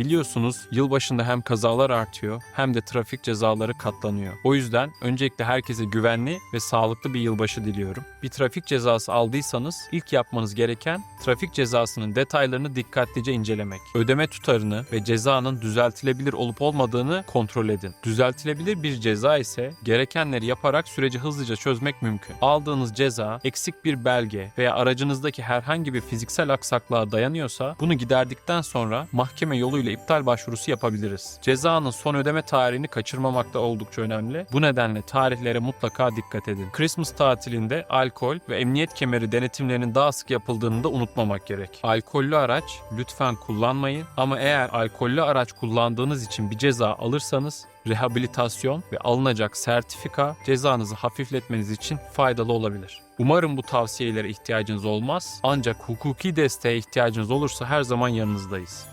Biliyorsunuz yılbaşında hem kazalar artıyor hem de trafik cezaları katlanıyor. O yüzden öncelikle herkese güvenli ve sağlıklı bir yılbaşı diliyorum. Bir trafik cezası aldıysanız ilk yapmanız gereken trafik cezasının detaylarını dikkatlice incelemek. Ödeme tutarını ve cezanın düzeltilebilir olup olmadığını kontrol edin. Düzeltilebilir bir ceza ise gerekenleri yaparak süreci hızlıca çözmek mümkün. Aldığınız ceza eksik bir belge veya aracınızdaki herhangi bir fiziksel aksaklığa dayanıyorsa bunu giderdikten sonra mahkeme yoluyla iptal başvurusu yapabiliriz. Cezanın son ödeme tarihini kaçırmamak da oldukça önemli. Bu nedenle tarihlere mutlaka dikkat edin. Christmas tatilinde alkol ve emniyet kemeri denetimlerinin daha sık yapıldığını da unutmamak gerek. Alkollü araç lütfen kullanmayın ama eğer alkollü araç kullandığınız için bir ceza alırsanız rehabilitasyon ve alınacak sertifika cezanızı hafifletmeniz için faydalı olabilir. Umarım bu tavsiyelere ihtiyacınız olmaz ancak hukuki desteğe ihtiyacınız olursa her zaman yanınızdayız.